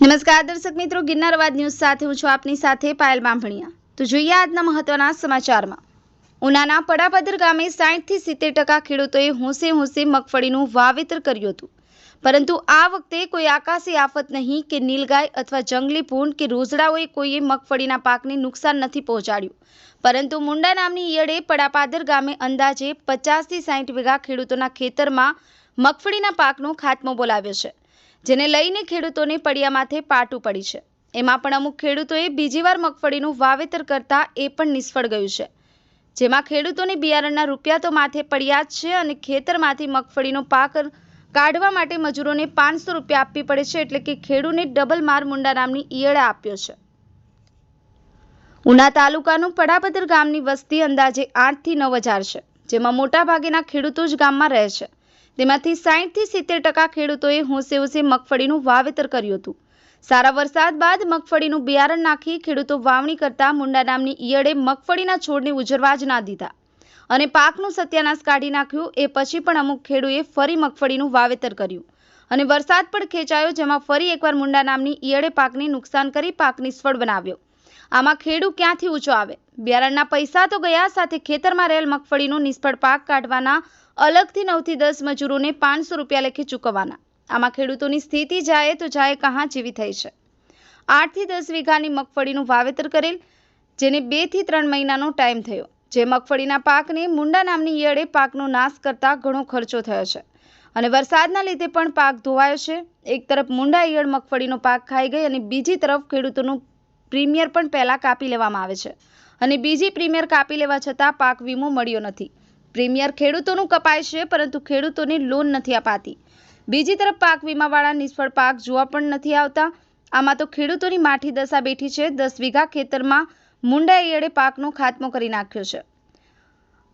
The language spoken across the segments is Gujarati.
નમસ્કાર દર્શક મિત્રો ગિરનાર અવાજ ન્યૂઝ સાથે હું છું આપની સાથે પાયલ બાંભણિયા. તો જોઈએ આજના મહત્વના સમાચારમાં. ઉનાના પડાપદર ગામે સાઠથી સિત્તેર ટકા ખેડૂતોએ હોંશે હોંશે મગફળીનું વાવેતર કર્યું હતું. પરંતુ આ વખતે કોઈ આકાશી આફત નહીં કે નીલગાય અથવા જંગલી ભૂંડ કે રોઝડાઓએ કોઈએ મગફળીના પાકને નુકસાન નથી પહોંચાડ્યું. પરંતુ મુંડા નામની ઈયળે પડાપાદર ગામે અંદાજે પચાસથી સાઠ વીઘા ખેડૂતોના ખેતરમાં મગફળીના પાકનો ખાત્મો બોલાવ્યો છે. જેને લઈને ખેડૂતોને પડિયા માથે પાટું પડી છે. એમાં પણ અમુક ખેડૂતોએ બીજી વાર મગફળીનું વાવેતર કરતા એ પણ નિષ્ફળ ગયું છે. જેમાં ખેડૂતોને બિયારણના રૂપિયા તો માથે પડ્યા જ છે અને ખેતરમાંથી મગફળીનો પાક કાઢવા માટે મજૂરોને પાંચસો રૂપિયા આપવી પડે છે એટલે કે ખેડૂને ડબલ માર મુંડા નામની ઈયળે આપ્યો છે. ઉના તાલુકાનું પડાપદર ગામની વસ્તી અંદાજે આઠથી નવ હજાર છે, જેમાં મોટાભાગેના ખેડૂતો જ ગામમાં રહે છે. તેમાંથી સાહીઠથી સિત્તેર ટકા ખેડૂતોએ હોંશે હોંશે મગફળીનું વાવેતર કર્યું હતું. સારા વરસાદ બાદ મગફળીનું બિયારણ નાખી ખેડૂતો વાવણી કરતા મુંડા નામની ઈયળે મગફળીના છોડને ઉજરવા જ ના દીધા. અને પાકનું સત્યાનાશ કાઢી નાખ્યું એ પછી પણ અમુક ખેડૂએ ફરી મગફળીનું વાવેતર કર્યું. અને વરસાદ પણ ખેંચાયો, જેમાં ફરી એકવાર મુંડા નામની ઈયળે પાકને નુકસાન કરી પાક નિષ્ફળ બનાવ્યો. આમાં ખેડૂ ક્યાંથી ઊંચો આવે? બિયારણના પૈસા તો ગયા, સાથે ખેતરમાં રહેલ મગફળીનો નિષ્ફળ પાક કાઢવાના અલગથી નવથી દસ મજૂરોને પાંચસો રૂપિયા લેખે ચૂકવવાના. આમાં ખેડૂતોની સ્થિતિ જાય તો જાય કહાં જેવી થઈ છે. આઠથી દસ વીઘાની મગફળીનું વાવેતર કરેલ, જેને બેથી ત્રણ મહિનાનો ટાઈમ થયો. જે મગફળીના પાકને મુંડા નામની ઈયળે પાકનો નાશ કરતા ઘણો ખર્ચો થયો છે. અને વરસાદના લીધે પણ પાક ધોવાયો છે. એક તરફ મુંડા ઈયળ મગફળીનો પાક ખાઈ ગઈ અને બીજી તરફ ખેડૂતોનું પ્રીમિયર પણ પહેલાં કાપી લેવામાં આવે છે. અને બીજી પ્રીમિયર કાપી લેવા છતાં પાક વીમો મળ્યો નથી. પ્રીમિયર ખેડૂતોનું કપાય છે, પરંતુ ખેડૂતોને લોન નથી અપાતી. બીજી તરફ પાક વીમાવાળા નિષ્ફળ પાક જોવા પણ નથી આવતા. આમાં તો ખેડૂતોની માઠી દશા બેઠી છે. દસ વીઘા ખેતરમાં મુંડા ઈયળે પાકનો ખાત્મો કરી નાખ્યો છે.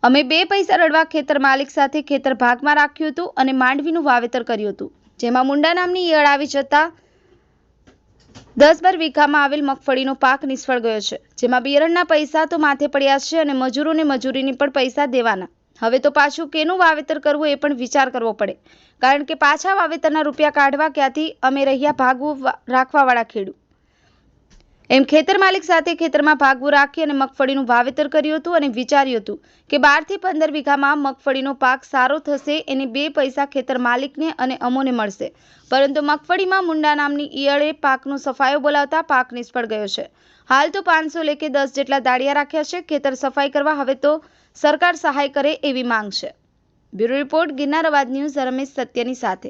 અમે બે પૈસા રડવા ખેતર માલિક સાથે ખેતર ભાગમાં રાખ્યું હતું અને માંડવીનું વાવેતર કર્યું હતું, જેમાં મુંડા નામની ઈયળ આવી જતા દસ બાર વીઘામાં આવેલ મગફળીનો પાક નિષ્ફળ ગયો છે. જેમાં બિયારણના પૈસા તો માથે પડ્યા છે અને મજૂરોને મજૂરીની પણ પૈસા દેવાના. હવે તો પાછું કેનું વાવેતર કરવું એ પણ વિચાર કરવો પડે. કારણ કે પાછા વાવેતરના રૂપિયા કાઢવા ક્યાંથી અમે રહ્યા ભાગવું રાખવાવાળા ખેડૂત. એમ ખેતર માલિક સાથે ખેતરમાં ભાગવું રાખી અને મગફળીનું વાવેતર કર્યું હતું અને વિચાર્યું હતું કે બારથી પંદર વીઘામાં મગફળીનો પાક સારો થશે, એને બે પૈસા ખેતર માલિકને અને અમોને મળશે. પરંતુ મગફળીમાં મુંડા નામની ઈયળે પાકનો સફાયો બોલાવતા પાક નિષ્ફળ ગયો છે. હાલ તો પાંચસો લેખે દસ જેટલા દાળિયા રાખ્યા છે. ખેતર સફાઈ કરવા હવે તો સરકાર સહાય કરે એવી માંગ છે. બ્યુરો રિપોર્ટ ગિરનાર અવાજ ન્યૂઝ રમેશ સત્યની સાથે.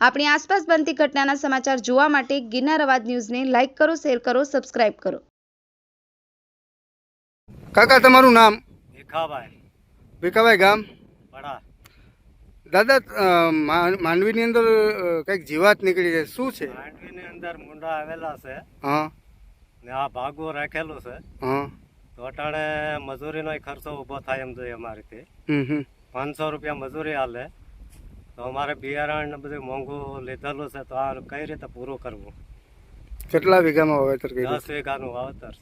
આપણી આસપાસ બનતી ઘટનાના સમાચાર જોવા માટે ગિરનાર અવાજ ન્યૂઝને લાઇક કરો શેર કરો સબસ્ક્રાઇબ કરો. કાકા તમારું નામ? ભીખાભાઈ. ભીખાભાઈ ગામ? પડા દાદા માંડવીની અંદર કંઈક જીવાત નીકળી છે. શું છે? માંડવીની અંદર મુંડા આવેલા છે. હા. ને આ ભાગો રાખેલો છે. હા. તો અટાણે મજૂરીનો ખર્ચો ઊભો થાય એમ જોઈએ અમારીથી. પાંચસો રૂપિયા મજૂરી હાલે તો અમારે બિયારણ ને બધું મોંઘું લીધેલું છે તો આ કઈ રીતે પૂરું કરવું? કેટલા વીઘામાં વાવેતર કર્યું? દસ વીઘાનું વાવેતર.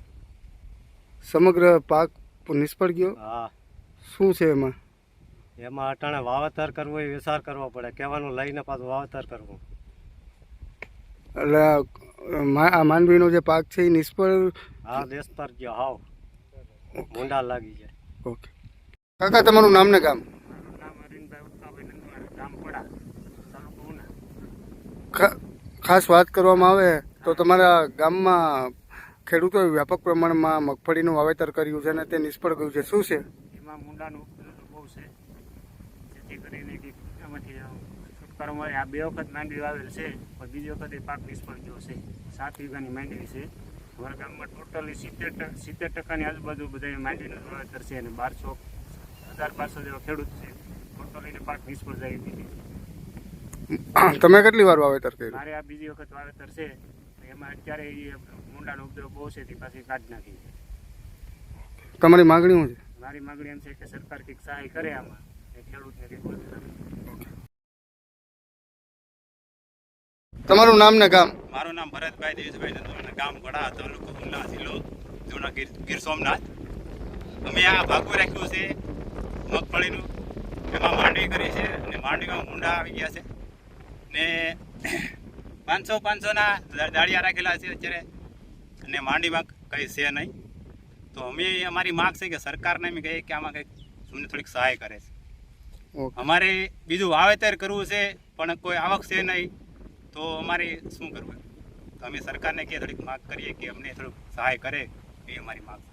સમગ્ર પાક નિષ્ફળ ગયો? હા. શું છે એમાં? એમાં અટાણે વાવેતર કરવું એ વિચાર કરવો પડે કહેવાનું લઈને પાછું વાવેતર કરવું. એટલે આ માનવીનો જે પાક છે એ નિષ્ફળ હા પર ગયો હાવ. મુંડા લાગી જાય. ઓકે. કાકા તમારું નામ ને ખા- ખાસ વાત કરવામાં આવે તો તમારા ગામમાં ખેડૂતોએ વ્યાપક પ્રમાણમાં મગફળીનું વાવેતર કર્યું છે અને તે નિષ્ફળ ગયું છે. શું છે? એમાં મુંડાનું ઉપદ્રવ બહુ છે. જેથી કરીને એમાંથી છુટકારો મળે. આ બે વખત માંડવી વાવેલ છે પણ બીજી વખત એ પાક નિષ્ફળ ગયો છે. સાત વીઘાની માંડવી છે. અમારા ગામમાં ટોટલી સિત્તેર સિત્તેર ટકાની આજુબાજુ બધા માંડવીનું વાવેતર છે અને બારસો હજાર બારસો જેવા ખેડૂત છે. ટોટલીને પાક નિષ્ફળ જાય એવી તમે કેટલી વાર વાવેતર કર્યું? મારે આ બીજી વખત વાવેતર છે એમાં અત્યારે એ મુંડાનો ઉપદ્રવ બહુ છે તે પાછી કાઢી નાખી તમારી માગણી શું છે? મારી માગણી એમ છે કે સરકાર કંઈક સહાય કરે આમાં ખેડૂત ખેડૂતને તમારું નામ ને ગામ? મારું નામ ભરતભાઈ દેવજીભાઈ નંદુભાઈ ગામ ગોડા તાલુકો ઉલ્લા જિલ્લો જૂના ગીર ગીર સોમનાથ. અમે આ ભાગવું રાખ્યું છે મગફળીનું. એમાં માંડવી કરી છે અને માંડવીમાં ઊંડા આવી ગયા છે. ને પાંચસો પાંચસોના દાળિયા રાખેલા છે અત્યારે. અને માંડીમાં કંઈ છે નહીં. તો અમે અમારી માગ છે કે સરકારને અમે કહીએ કે આમાં કંઈક અમને થોડીક સહાય કરે છે. અમારે બીજું વાવેતર કરવું છે પણ કોઈ આવક છે નહીં તો અમારે શું કરવું? તો અમે સરકારને કે થોડીક માગ કરીએ કે અમને થોડુંક સહાય કરે એ અમારી માગ છે.